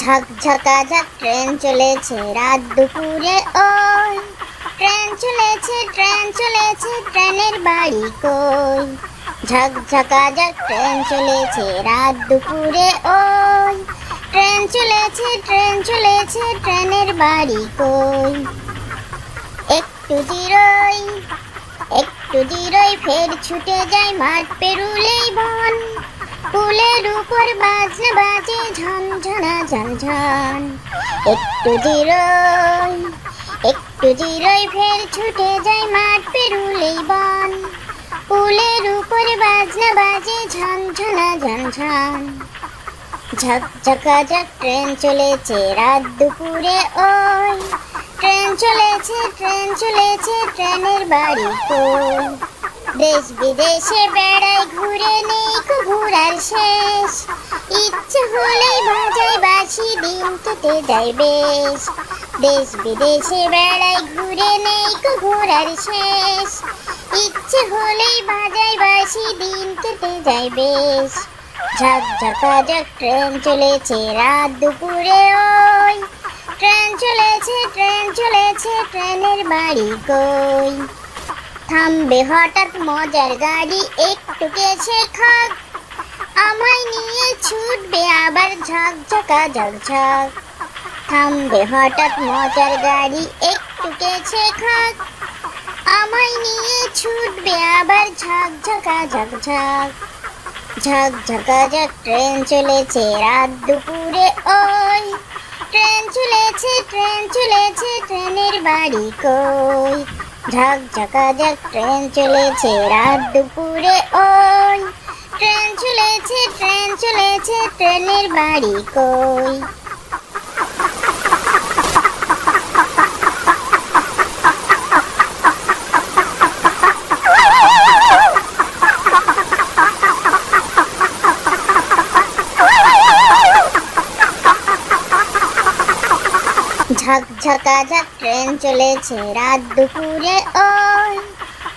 ঝক train চলেছে রাত দুপুরে। ওই, ট্রেন চলেছে ট্রেন চলেছে, ট্রেনের বাড়ি কই? ঝকঝকা ঝক ট্রেন চলেছে রাত দুপুরে। ওই, ট্রেন চলেছে ট্রেন চলেছে, ট্রেনের বাড়ি কই? একটু জিরোই একটু জিরোই ফের ছুটে যায় মাঠ পেরুলেই বন ফুলের উপর বাজনা বাজে, ঝনঝনা ঝনঝন। একটু জিরোই একটু জিরোই ফের ছুটে যায় মাঠ পেরুলেই বন। ফুলের উপর বাজনা বাজে, ঝনঝনা ঝনঝন। ঝকঝকা ঝক, ট্রেন চলেছে রাত দুপুরে ওই। ট্রেন চলেছে ট্রেন চলেছে, ট্রেনের বাড়ি কই? দেশ বিদেশে বেড়াই, ঘুরে নেই ঘুরার শেষ। ইচ্ছে হলেই বাজাই বাসি দিন কেটে যায় বেশ। দেশ বিদেশে বেড়াই, ঘুরে নেই ঘুরার শেষ। ইচ্ছে হলেই বাজাই বাসি দিন কেটে যায় বেশ। ঝকঝকা ঝক ট্রেন চলেছে রাত দুপুরে ওই। ট্রেন চলেছে ট্রেন চলেছে, ট্রেনের বাড়ি কই? থামবে হঠাৎ মজার গাড়ি একটু গেছে খাক। আমায় নিয়ে ছুটবে আবার ঝকঝকা ঝকঝক থামবে হঠাৎ মজার গাড়ি একটু গেছে খাক। আমায় নিয়ে ছুটবে আবার ঝকঝকা ঝকঝক ঝকঝকা ঝক ট্রেন চলেছে রাত দুপুরে ওই। ট্রেন চলেছে ট্রেন চলেছে, ট্রেনের বাড়ি কই? ঝকঝকা ঝক ট্রেন চলেছে রাত দুপুরে ওই। ট্রেন চলেছে ট্রেন চলেছে ট্রেনের বাড়ি কই? ঝকঝকা ঝক ট্রেন চলেছে রাত দুপুরে, ওই।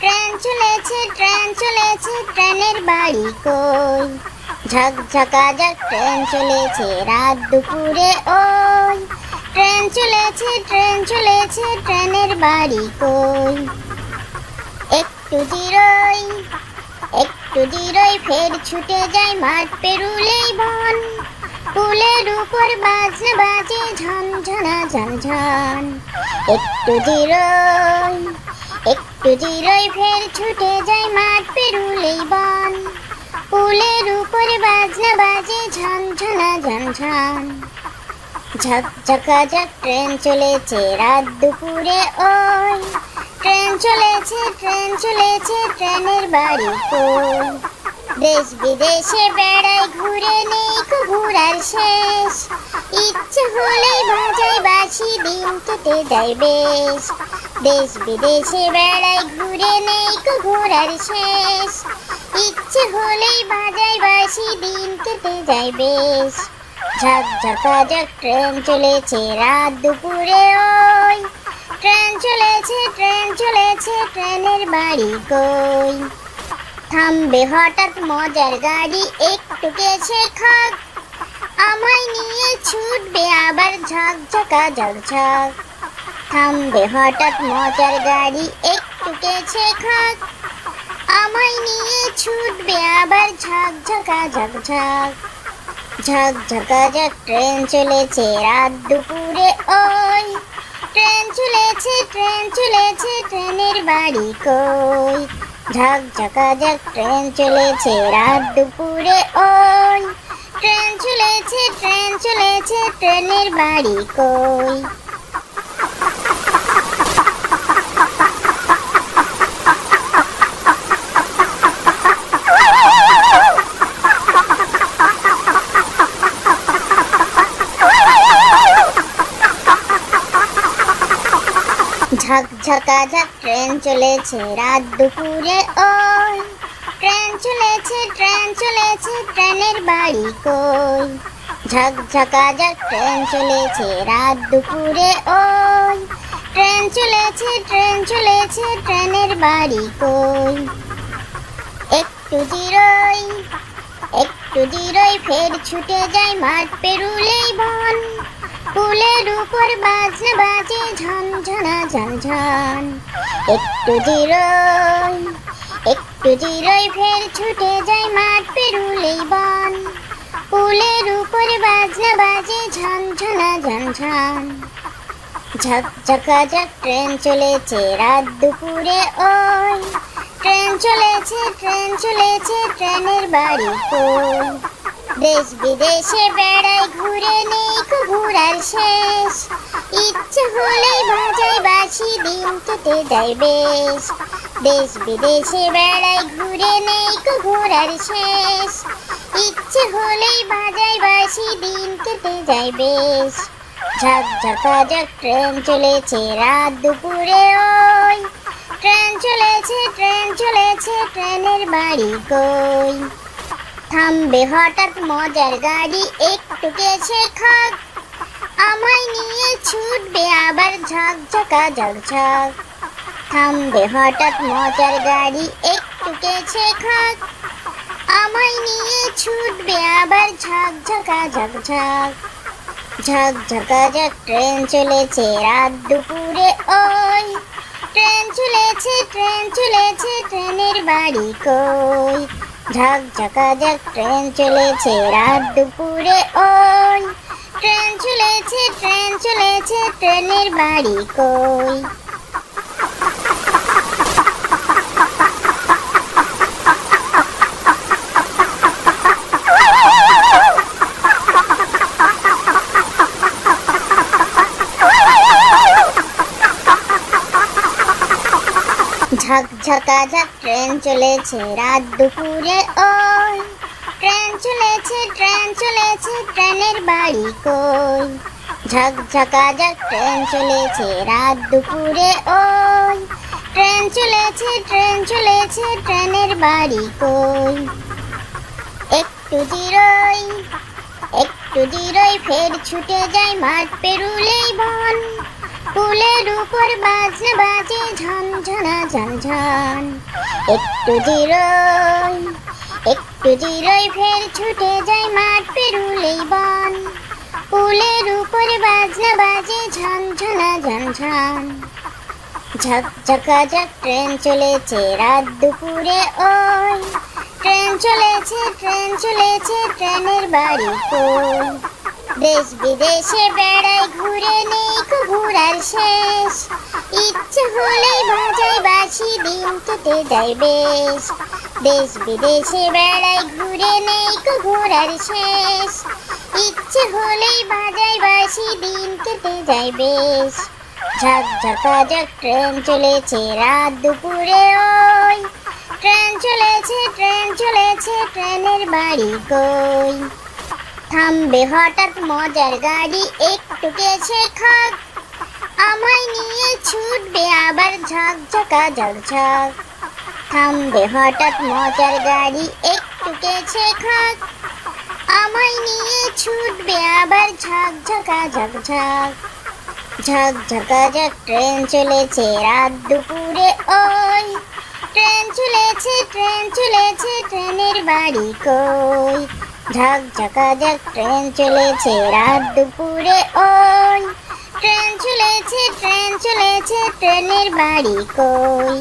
ট্রেন চলেছে ট্রেন চলেছে, ট্রেনের বাড়ি কই? ঝকঝকা ঝক ট্রেন চলেছে রাত দুপুরে, ওই। ট্রেন চলেছে ট্রেন চলেছে, ট্রেনের বাড়ি কই? একটু জিরোই একটু জিরোই ফের ছুটে যায় মাঠ পেরুলেই বন। ফুলের উপর বাজনা বাজে ঝনঝনা ঝনঝন একটু জিরোই একটু জিরোই ফের ছুটে যায় মাঠ পেরুলেই বন। ফুলের উপর বাজনা বাজে ঝনঝনা ঝনঝন ঝকঝকা ঝক ট্রেন চলেছে রাত দুপুরে ওই। ট্রেন চলেছে ট্রেন চলেছে, ট্রেনের বাড়ি কই দেশ বিদেশে বেড়াই, ঘুরে নেই ঘুরার শেষ। ইচ্ছে হলেই বাজাই বাসি দিন কেটে যায় বেশ। দেশ বিদেশে বেড়াই, ঘুরে নেই ঘুরার শেষ। ইচ্ছে হলেই বাজাই বাসি দিন কেটে যায় বেশ। ঝকঝকা ঝক ট্রেন চলেছে, রাত দুপুরে ওই। ট্রেন চলেছে ট্রেন চলেছে, ট্রেনের বাড়ি কই থামবে হঠাৎ মজার গাড়ি একটু গেছে খাক। আমায় নিয়ে ছুটবে আবার ঝকঝকা ঝকঝক থামবে হঠাৎ মজার গাড়ি একটু গেছে খাক। আমায় নিয়ে ছুটবে আবার ঝকঝকা ঝকঝক ঝকঝকা ঝক ট্রেন চলেছে রাত দুপুরে ওই। ট্রেন চলেছে ট্রেন চলেছে, ট্রেনের বাড়ি কই? ঝকঝকা ঝক ট্রেন চলেছে রাত দুপুরে ওই। ট্রেন চলেছে ট্রেন চলেছে ট্রেনের বাড়ি কই? ঝকঝকা ঝক ট্রেন চলেছে রাত দুপুরে। ওই, ট্রেন চলেছে ট্রেন চলেছে, ট্রেনের বাড়ি কই? ঝকঝকা ঝক ট্রেন চলেছে রাত দুপুরে। ওই, ট্রেন চলেছে ট্রেন চলেছে, ট্রেনের বাড়ি কই? একটু জিরোই একটু জিরোই ফের ছুটে যায় মাঠ পেরুলেই বন। ফুলের উপর বাজনা বাজে ঝনঝনা ঝনঝন একটু জিরোই একটু জিরোই ফের ছুটে যায় মাঠ পেরুলেই বন। ফুলের উপর বাজনা বাজে ঝনঝনা ঝনঝন ঝকঝকা ঝক ট্রেন চলেছে রাত দুপুরে ওই। ট্রেন চলেছে ট্রেন চলেছে, ট্রেনের বাড়ি কই দেশ বিদেশে বেড়াই, ঘুরে নেই ঘুরার শেষ। ইচ্ছে হলেই বাজাই বাসি দিন কেটে যায় বেশ। দেশ বিদেশে বেড়াই, ঘুরে নেই ঘুরার শেষ। ইচ্ছে হলেই বাজাই বাসি দিন কেটে যায় বেশ। ঝকঝকা ঝক ট্রেন চলেছে রাত দুপুরে ওই। ট্রেন চলেছে ট্রেন চলেছে, ট্রেনের বাড়ি কই থামবে হঠাৎ মজার গাড়ি একটু গেছে খাক। আমায় নিয়ে ছুটবে আবার ঝকঝকা ঝকঝক থামবে হঠাৎ মজার গাড়ি একটু গেছে খাক। আমায় নিয়ে ছুটবে আবার ঝকঝকা ঝকঝক ঝকঝকা ঝক ট্রেন চলেছে রাত দুপুরে ওই। ট্রেন চলেছে ট্রেন চলেছে, ট্রেনের বাড়ি কই? ঝকঝকা ঝক ট্রেন চলেছে রাত দুপুরে ওই। ট্রেন চলেছে ট্রেন চলেছে ট্রেনের বাড়ি কই? ঝকঝকা ঝক ট্রেন চলেছে রাত দুপুরে। ওই, ট্রেন চলেছে ট্রেন চলেছে, ট্রেনের বাড়ি কই? ঝকঝকা ঝক ট্রেন চলেছে রাত দুপুরে। ওই, ট্রেন চলেছে ট্রেন চলেছে, ট্রেনের বাড়ি কই? একটু জিরোই একটু জিরোই ফের ছুটে যায় মাঠ পেরুলেই বন। উপর বাজনা বাজে ঝনঝনা ঝনঝন একটু জিরোই একটু জিরোই ফের ছুটে যায় মাঠ পেরুলেই বন। ফুলের উপর বাজনা বাজে ঝনঝনা ঝনঝন ঝকঝকা ঝক, ট্রেন চলেছে রাত দুপুরে ওই। ট্রেন চলেছে ট্রেন চলেছে, ট্রেনের বাড়ি কই। দেশ বিদেশে বেড়াই, ঘুরে নেই ঘুরার শেষ। ইচ্ছে হলেই বাজাই বাসি দিন কেটে যায় বেশ। দেশ বিদেশে বেড়াই, ঘুরে নেই ঘুরার শেষ। ইচ্ছে হলেই বাজাই বাসি দিন কেটে যায় বেশ। ঝকঝকা ঝক ট্রেন চলেছে রাত দুপুরে ওই। ট্রেন চলেছে ট্রেন চলেছে, ট্রেনের বাড়ি কই থামবে হঠাৎ মজার গাড়ি একটু গেছে খাক। আমায় নিয়ে ছুটবে আবার ঝকঝকা ঝকঝক থামবে হঠাৎ মজার গাড়ি একটু গেছে খাক। আমায় নিয়ে ছুটবে আবার ঝকঝকা ঝকঝক ঝকঝকা ঝক ট্রেন চলেছে রাত দুপুরে ওই। ট্রেন চলেছে ট্রেন চলেছে, ট্রেনের বাড়ি কই? ঝকঝকা ঝক ট্রেন চলেছে রাত দুপুরে ওই। ট্রেন চলেছে ট্রেন চলেছে ট্রেনের বাড়ি কই?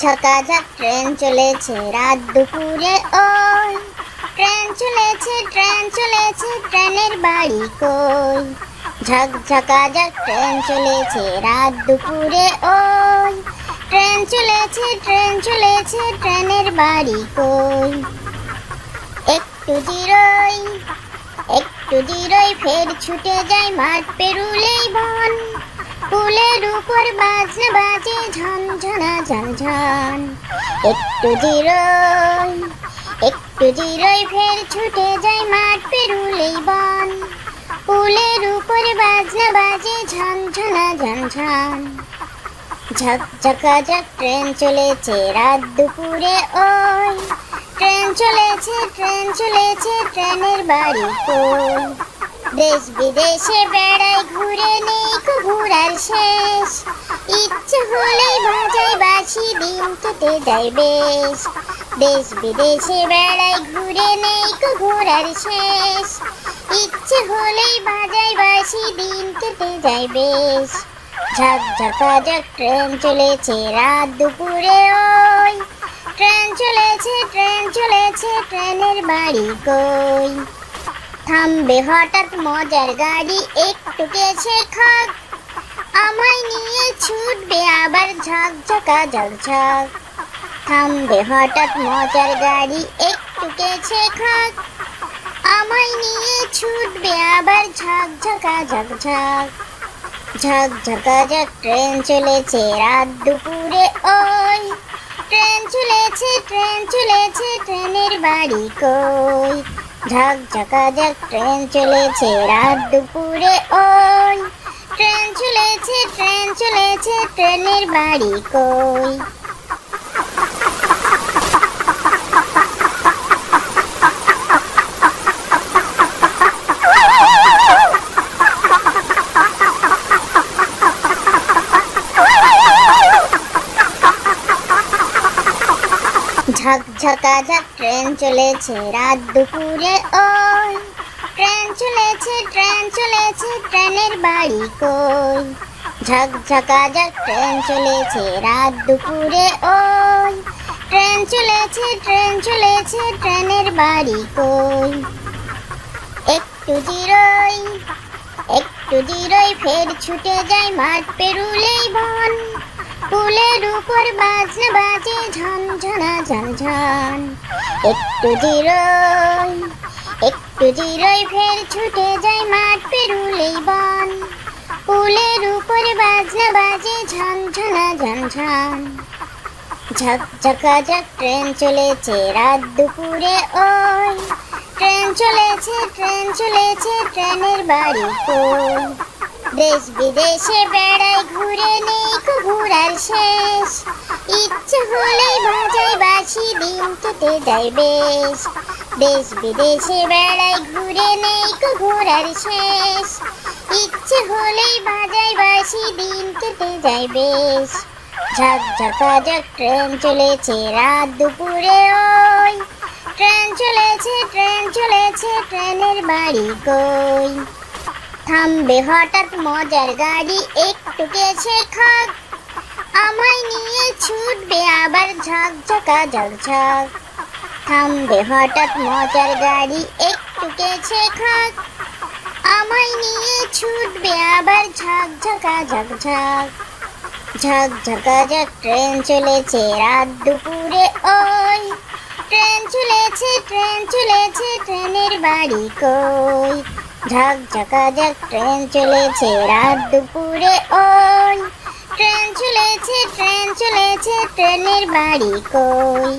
ঝকঝকা ট্রেন চলেছে রাত দুপুরে, ওই। ট্রেন চলেছে ট্রেন চলেছে, ট্রেনের বাড়ি কই? ঝকঝকা ঝক ট্রেন চলেছে রাত দুপুরে, ওই। ট্রেন চলেছে ট্রেন চলেছে, ট্রেনের বাড়ি কই? একটু জিরোই একটু জিরোই ফের ছুটে যায় মাঠ পেরুলেই বন। ফুলের উপর বাজনা বাজে, ঝনঝনা ঝনঝন। একটু জিরোই একটু জিরোই ফের ছুটে যায় মাঠ পেরুলেই বন। ফুলের উপর বাজনা বাজে, ঝনঝনা ঝনঝন। ঝকঝকা ঝক, ট্রেন চলেছে রাত দুপুরে ওই। ট্রেন চলেছে ট্রেন চলেছে, ট্রেনের বাড়ি কই? দেশ বিদেশে বেড়াই, ঘুরে নেই ঘুরার শেষ। ইচ্ছে হলেই বাজাই বাসি দিন কেটে যায় বেশ। দেশ বিদেশে বেড়াই, ঘুরে নেই ঘুরার শেষ। ইচ্ছে হলেই বাজাই বাসি দিন কেটে যায় বেশ। ঝাঁকা ঝাঁক ট্রেন চলেছে রাত দুপুরে ওই। ট্রেন চলেছে ট্রেন চলেছে, ট্রেনের বাড়ি কই? থামবে হঠাৎ মজার গাড়ি একটু গেছে খাক। আমায় নিয়ে ছুটবে আবার ঝাঁক ঝাঁকা ঝাঁক ঝাঁক। থামবে হঠাৎ মজার গাড়ি একটু গেছে খাক। আমায় নিয়ে ছুটবে আবার ঝাঁক ঝাঁকা ঝাঁক ঝাঁক। ঝাঁক ঝাঁকা ঝাঁক ট্রেন চলেছে রাত দুপুরে ওই। ট্রেন চলেছে ট্রেন চলেছে, ট্রেনের বাড়ি কই? ঝাঁক ঝাঁকা ট্রেন চলেছে রাত দুপুরে ওই। ট্রেন চলেছে ট্রেন চলেছে ট্রেনের বাড়ি কই? ঝাঁক ঝাঁকা ঝাঁক ট্রেন চলেছে রাত দুপুরে, ওই। ট্রেন চলেছে ট্রেন চলেছে, ট্রেনের বাড়ি কই? ঝাঁক ঝাঁকা ঝাঁক ট্রেন চলেছে রাত দুপুরে, ওই। ট্রেন চলেছে ট্রেন চলেছে, ট্রেনের বাড়ি কই? একটু জিরোই একটু জিরোই ফের ছুটে যায় মাঠ পেরুলেই বন। ফুলের উপর বাজনা বাজে, ঝনঝনা ঝনঝন। একটু জিরোই একটু জিরোই ফের ছুটে যায় মাঠ পেরুলেই বন। ফুলের উপর বাজনা বাজে, ঝনঝনা ঝনঝন। ঝক ঝকা ঝক, ট্রেন চলেছে রাত দুপুরে ওই। ট্রেন চলেছে ট্রেন চলেছে, ট্রেনের বাড়ি কই দেশ বিদেশে বেড়াই, ঘুরে নেই ঘুরার শেষ। ইচ্ছে হলেই বাজাই বাসি দিন কেটে যায় বেশ। দেশ বিদেশে বেড়াই, ঘুরে নেই ঘুরার শেষ। ইচ্ছে হলেই বাজাই বাসি দিন কেটে যায় বেশ। ঝাঁকা ঝাঁক ট্রেন চলেছে, রাত দুপুরে ওই। ট্রেন চলেছে ট্রেন চলেছে, ট্রেনের বাড়ি কই? থামবে হঠাৎ মজার গাড়ি একটু গেছে খাক। আমায় নিয়ে ছুটবে আবার ঝাঁক ঝাঁকা ঝাঁক ঝাঁক। থামবে হঠাৎ মজার গাড়ি একটু গেছে খাক। আমায় নিয়ে ছুটবে আবার ঝাঁক ঝাঁকা ঝাঁক ঝাঁক। ঝাঁক ঝাঁকা ঝাঁক ট্রেন চলেছে রাত দুপুরে ওই। ট্রেন চলেছে ট্রেন চলেছে, ট্রেনের বাড়ি কই? ঝাঁক ঝাঁকা ট্রেন চলেছে রাত দুপুরে ওই ট্রেন চলেছে ট্রেন চলেছে ট্রেনের বাড়ি কই?